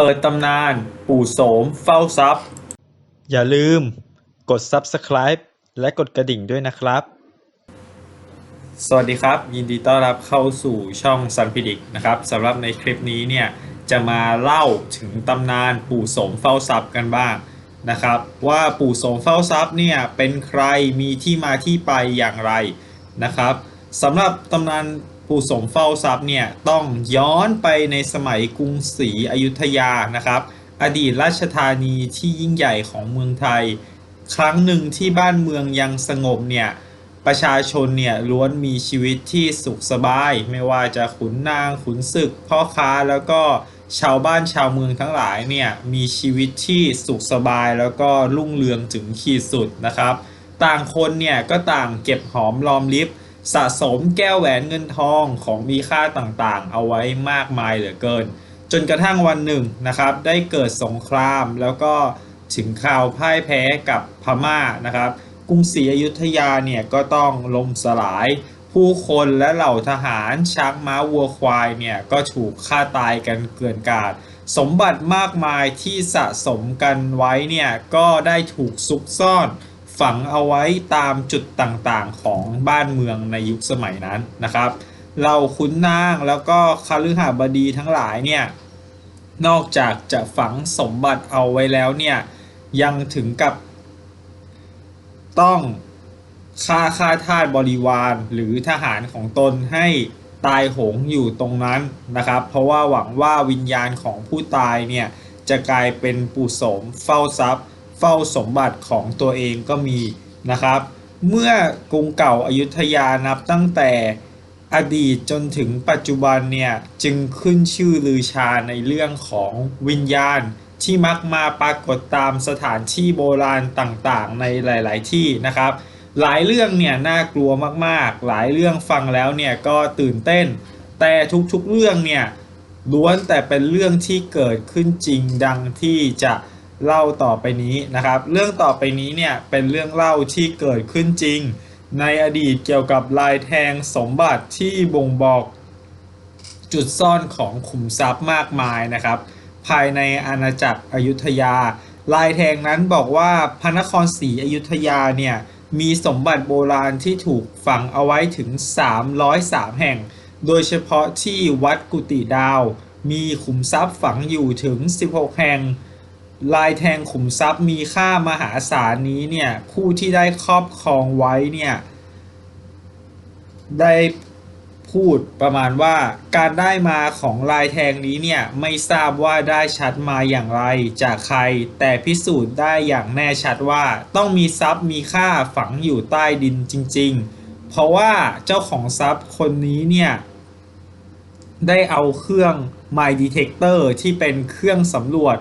เปิดตำนาน ปู่โสมเฝ้าทรัพย์ อย่าลืม กด subscribe และกดกระดิ่งด้วยนะครับ สวัสดีครับ ยินดีต้อนรับเข้าสู่ช่องซันพิดิกนะครับสำหรับในคลิปนี้เนี่ยจะมาเล่าถึงตำนานปู่โสมเฝ้าทรัพย์กันบ้างนะครับว่าปู่โสมเฝ้าทรัพย์เนี่ยเป็นใครมีที่มาที่ไปอย่างไรนะครับสำหรับตำนาน ปู่โสมเฝ้าทรัพย์เนี่ยต้องย้อนไปในสมัยกรุงศรีอยุธยานะครับ อดีตราชธานีที่ยิ่งใหญ่ของเมืองไทย ครั้งหนึ่งที่บ้านเมืองยังสงบเนี่ยประชาชนเนี่ยล้วนมีชีวิตที่สุขสบาย ไม่ว่าจะขุนนางขุนศึก พ่อค้าแล้วก็ชาวบ้านชาวเมืองทั้งหลายเนี่ยมีชีวิตที่สุขสบายแล้วก็รุ่งเรืองถึงขีดสุดนะครับ ต่างคนเนี่ยก็ต่างเก็บหอมรอมริบ สะสมแก้วแหวนเงินทองของมีค่าต่างๆ เอาไว้มากมายเหลือเกิน จนกระทั่งวันหนึ่งนะครับ ได้เกิดสงครามแล้วก็ถึงข่าวพ่ายแพ้กับพม่านะครับ กรุงศรีอยุธยาเนี่ยก็ต้องล่มสลายผู้คนและเหล่าทหารช้างม้าวัวควายเนี่ยก็ถูกฆ่าตายกันเกลื่อนกาดสมบัติมากมายที่สะสมกันไว้เนี่ยก็ได้ถูกซุกซ่อน ฝังเอาไว้ตามจุดต่างๆของบ้านเมืองในยุคสมัยนั้นนะครับ เราขุนนางแล้วก็คฤหบดีทั้งหลายเนี่ยนอกจากจะฝังสมบัติเอาไว้แล้วเนี่ยยังถึงกับต้องฆ่าฆ่าทาสบริวารหรือทหารของตนให้ตายโหงอยู่ตรงนั้นนะครับ เพราะว่าหวังว่าวิญญาณของผู้ตายเนี่ยจะกลายเป็นปู่โสมเฝ้าทรัพย์ เฝ้าสมบัติของตัวเองก็มีนะครับ เมื่อกรุงเก่าอายุทยานับตั้งแต่อดีตจนถึงปัจจุบันเนี่ยจึงขึ้นชื่อลือชาในเรื่องของวิญญาณที่มักมาปรากฏตามสถานที่โบราณต่างๆ ในหลาย ๆ ที่นะครับ หลายเรื่องเนี่ยน่ากลัวมากๆ หลายเรื่องฟังแล้วเนี่ยก็ตื่นเต้น แต่ทุกๆเรื่องเนี่ยล้วนแต่เป็นเรื่องที่เกิดขึ้นจริงดังที่จะ เล่าต่อไปนี้นะครับ เรื่องต่อไปนี้เนี่ยเป็นเรื่องเล่าที่เกิดขึ้นจริง ในอดีตเกี่ยวกับลายแทงสมบัติที่บ่งบอกจุดซ่อนของขุมทรัพย์มากมายนะครับ ภายในอาณาจักรอยุธยา ลายแทงนั้นบอกว่าพระนครศรีอยุธยาเนี่ยมีสมบัติโบราณที่ถูกฝังเอาไว้ถึง 303 แห่ง โดยเฉพาะที่วัดกุฏิดาว มีขุมทรัพย์ฝังอยู่ถึง 16 แห่ง ลายแทงขุมทรัพย์มีค่ามหาศาลนี้เนี่ยผู้ที่ได้ครอบครองไว้เนี่ยได้พูดประมาณว่าการได้มาของลายแทงนี้เนี่ยไม่ทราบว่าได้ชัดมาอย่างไรจากใคร แต่พิสูจน์ได้อย่างแน่ชัดว่าต้องมีทรัพย์มีค่าฝังอยู่ใต้ดินจริง ๆ เพราะว่าเจ้าของทรัพย์คนนี้เนี่ยได้เอาเครื่อง My Detector ที่เป็นเครื่องสำรวจ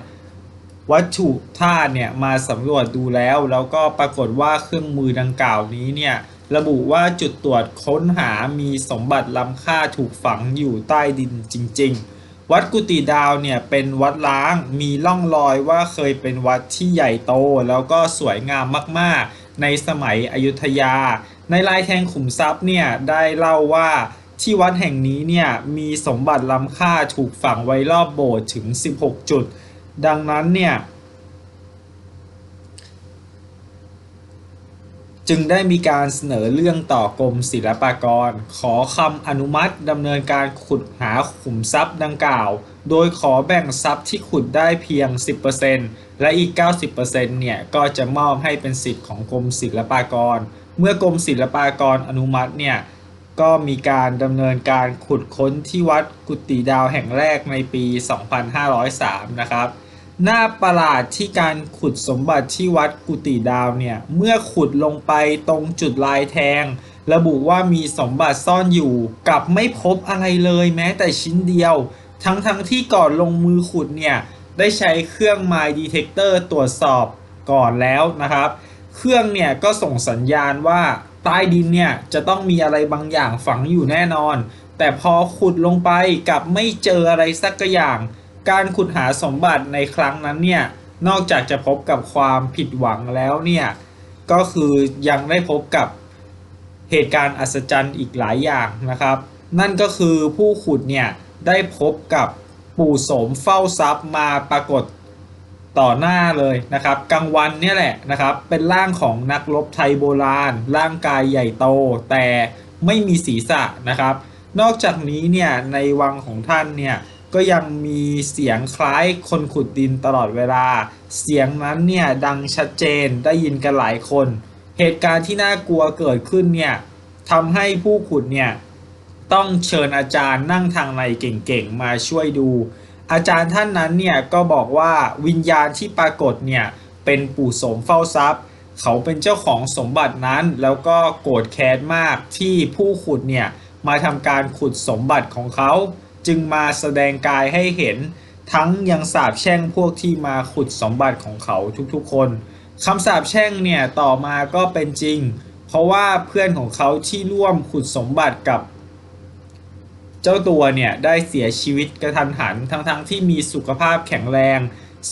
วัตถุธาตุเนี่ยมาสำรวจดูแล้ว แล้วก็ปรากฏว่าเครื่องมือดังกล่าวนี้เนี่ยระบุว่าจุดตรวจค้นหามีสมบัติล้ำค่าถูกฝังอยู่ใต้ดินจริง ๆ วัดกุฏิดาวเนี่ยเป็นวัดล้างมีร่องรอยว่าเคยเป็นวัดที่ใหญ่โต แล้วก็สวยงามมากๆ ในสมัยอยุธยา ในลายแทงขุมทรัพย์เนี่ยได้เล่าว่าที่วัดแห่งนี้เนี่ยมีสมบัติล้ำค่าถูกฝังไว้รอบโบสถ์ถึง 16 จุด ดังนั้นเนี่ย จึงได้มีการเสนอเรื่องต่อกรมศิลปากร ขอคำอนุมัติดำเนินการขุดหาขุมทรัพย์ดังกล่าว โดยขอแบ่งทรัพย์ที่ขุดได้เพียง 10%และอีก 90%เนี่ย ก็จะมอบให้เป็นสิทธิ์ของกรมศิลปากร เมื่อกรมศิลปากรอนุมัติเนี่ยก็มีการดำเนินการขุดค้นที่วัดกุฏิดาวแห่งแรกในปี 2503 นะครับ หน้าประหลาดที่การขุดสมบัติที่วัดกุฏิดาวเนี่ย เมื่อขุดลงไปตรงจุดลายแทง ระบุว่ามีสมบัติซ่อนอยู่กลับไม่พบอะไรเลยแม้แต่ชิ้นเดียว ทั้งทั้งที่ก่อนลงมือขุดเนี่ย ได้ใช้เครื่อง My Detector ตรวจสอบก่อนแล้วนะครับ เครื่องเนี่ยก็ส่งสัญญาณว่าใต้ดินเนี่ยจะต้องมีอะไรบางอย่างฝังอยู่แน่นอน แต่พอขุดลงไปกลับไม่เจออะไรสักอย่าง การขุดหาสมบัติในครั้งนั้นเนี่ยนอกจากจะพบกับความผิดหวังแล้วเนี่ยก็คือยังได้พบกับเหตุการณ์อัศจรรย์อีกหลายอย่างนะครับ นั่นก็คือผู้ขุดเนี่ยได้พบกับปู่โสมเฝ้าทรัพย์มาปรากฏต่อหน้าเลยนะครับกลางวันเนี่ยแหละนะครับเป็นร่างของนักรบไทยโบราณ ร่างกายใหญ่โต แต่ไม่มีศีรษะนะครับ นอกจากนี้เนี่ยในวังของท่านเนี่ย ก็ยังมีเสียงคล้ายคนขุดดินตลอดเวลา เสียงนั้นเนี่ยดังชัดเจนได้ยินกันหลายคน เหตุการณ์ที่น่ากลัวเกิดขึ้นเนี่ยทำให้ผู้ขุดเนี่ยต้องเชิญอาจารย์นั่งทางในเก่งๆมาช่วยดู อาจารย์ท่านนั้นเนี่ยก็บอกว่าวิญญาณที่ปรากฏเนี่ยเป็นปู่โสมเฝ้าทรัพย์ เขาเป็นเจ้าของสมบัตินั้น แล้วก็โกรธแค้นมากที่ผู้ขุดเนี่ยมาทำการขุดสมบัติของเขา จึงมาแสดงกายให้เห็น ทั้งยังสาบแช่งพวกที่มาขุดสมบัติของเขาทุกๆคนคำสาปแช่งเนี่ยต่อมาก็เป็นจริง เพราะว่าเพื่อนของเขาที่ร่วมขุดสมบัติกับ เจ้าตัวเนี่ยได้เสียชีวิตกระทันหันทั้งๆทที่มีสุขภาพแข็งแรง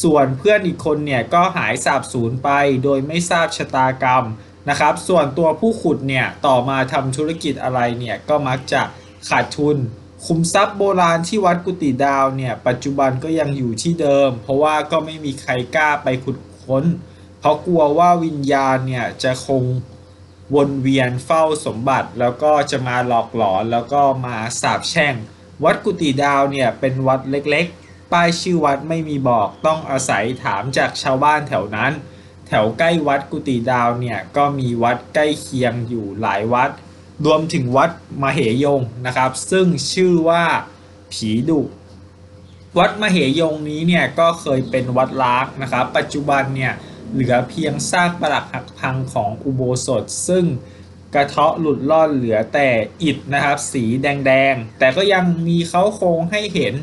ส่วนเพื่อนอีกคนเนี่ยก็หายสาบสูญไปโดยไม่ทราบชะตากรรมนะครับ ส่วนตัวผู้ขุดเนี่ยต่อมาทำธุรกิจอะไรเนี่ยก็มักจะขาดทุน คุมทรัพย์โบราณที่วัดกุฏิดาวเนี่ย ปัจจุบันก็ยังอยู่ที่เดิม เพราะว่าก็ไม่มีใครกล้าไปขุดค้น เพราะกลัวว่าวิญญาณเนี่ย จะคงวนเวียนเฝ้าสมบัติ แล้วก็จะมาหลอกหลอนแล้วก็มาสาบแช่ง วัดกุฏิดาวเนี่ย เป็นวัดเล็กๆ ป้ายชื่อวัดไม่มีบอกต้องอาศัยถามจากชาวบ้านแถวนั้น แถวใกล้วัดกุฏิดาวเนี่ยก็มีวัดใกล้เคียงอยู่หลายวัด รวมถึงวัดมเหยงนะครับ ซึ่งชื่อว่าผีดุวัดมเหยงนี้เนี่ยก็เคยเป็นวัดล้างนะครับ ปัจจุบันเนี่ยเหลือเพียงซากปรักหักพังของอุโบสถ ซึ่งกระเทาะหลุดล่อนเหลือแต่อิฐนะครับ สีแดงๆ แต่ก็ยังมีเขาโครงให้เห็น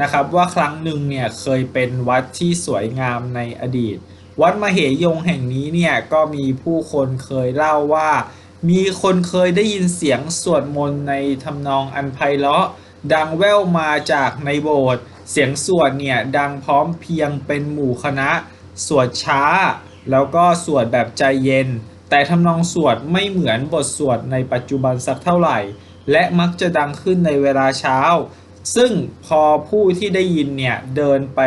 นะครับว่าครั้งหนึ่งเนี่ยเคยเป็นวัดที่สวยงามในอดีต วัดมเหยงแห่งนี้เนี่ยก็มีผู้คนเคยเล่าว่า มีคนเคยได้ยินเสียงสวดมนต์ในทำนองอันไพเราะ ดังแว่วมาจากในโบสถ์เสียงสวดเนี่ยดังพร้อมเพียงเป็นหมู่คณะ สวดช้า แล้วก็สวดแบบใจเย็น แต่ทำนองสวดไม่เหมือนบทสวดในปัจจุบันสักเท่าไหร่ และมักจะดังขึ้นในเวลาเช้า ซึ่งพอผู้ที่ได้ยินเนี่ยเดินไป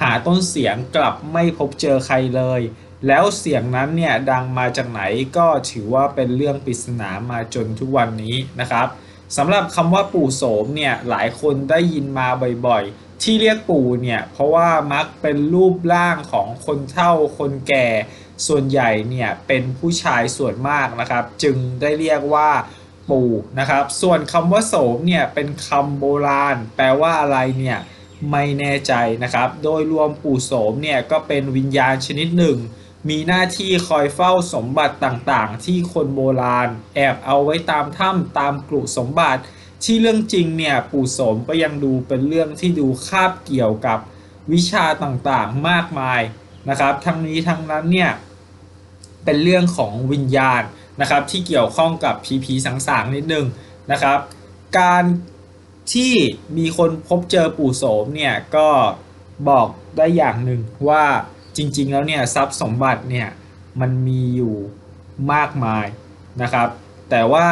หาต้นเสียงกลับไม่พบเจอใครเลย แล้วเสียงนั้นเนี่ยดังมาจากไหนก็ถือว่าเป็นเรื่องปริศนามาจนทุกวันนี้นะครับสำหรับคำว่าปู่โสมเนี่ยหลายคนได้ยินมาบ่อยๆ ที่เรียกปู่เนี่ยเพราะว่ามักเป็นรูปร่างของคนเฒ่าคนแก่ ส่วนใหญ่เนี่ยเป็นผู้ชายส่วนมากนะครับ จึงได้เรียกว่าปู่นะครับ ส่วนคำว่าโสมเนี่ยเป็นคำโบราณ แปลว่าอะไรเนี่ยไม่แน่ใจนะครับ โดยรวมปู่โสมเนี่ยก็เป็นวิญญาณชนิดหนึ่ง มีหน้าที่คอยเฝ้าสมบัติต่างๆ ที่คนโบราณ แอบเอาไว้ตามถ้ำตามกลุ่สมบัติ ที่เรื่องจริงเนี่ยปู่โสมก็ยังดูเป็นเรื่องที่ดูคาบเกี่ยวกับวิชาต่างๆมากมายนะครับ ทั้งนี้ทั้งนั้นเนี่ยเป็นเรื่องของวิญญาณนะครับที่เกี่ยวข้องกับผีผีๆสางๆนิดนึงนะครับ การที่มีคนพบเจอปู่โสมเนี่ยก็บอกได้อย่างหนึ่งว่า จริงๆแล้วเนี่ยทรัพย์สมบัติเนี่ยมันมีอยู่มากมายนะครับ แต่ว่า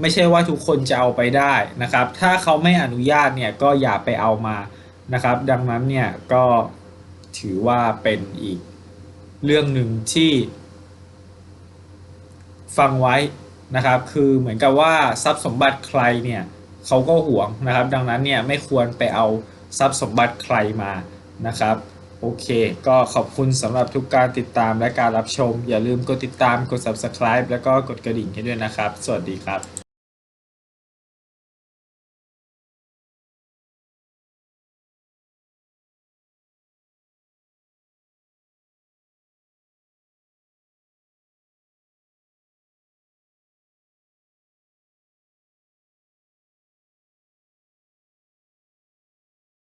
ไม่ใช่ว่าทุกคนจะเอาไปได้นะครับ ถ้าเขาไม่อนุญาตเนี่ยก็อย่าไปเอามานะครับ ดังนั้นเนี่ยก็ถือว่าเป็นอีกเรื่องหนึ่งที่ฟังไว้นะครับ คือเหมือนกับว่าทรัพย์สมบัติใครเนี่ยเขาก็หวงนะครับ ดังนั้นเนี่ยไม่ควรไปเอาทรัพย์สมบัติใครมานะครับ โอเค ก็ขอบคุณสำหรับทุกการติดตามและการรับชม อย่าลืมกดติดตามกด subscribe แล้วก็กดกระดิ่งให้ด้วยนะครับ สวัสดีครับ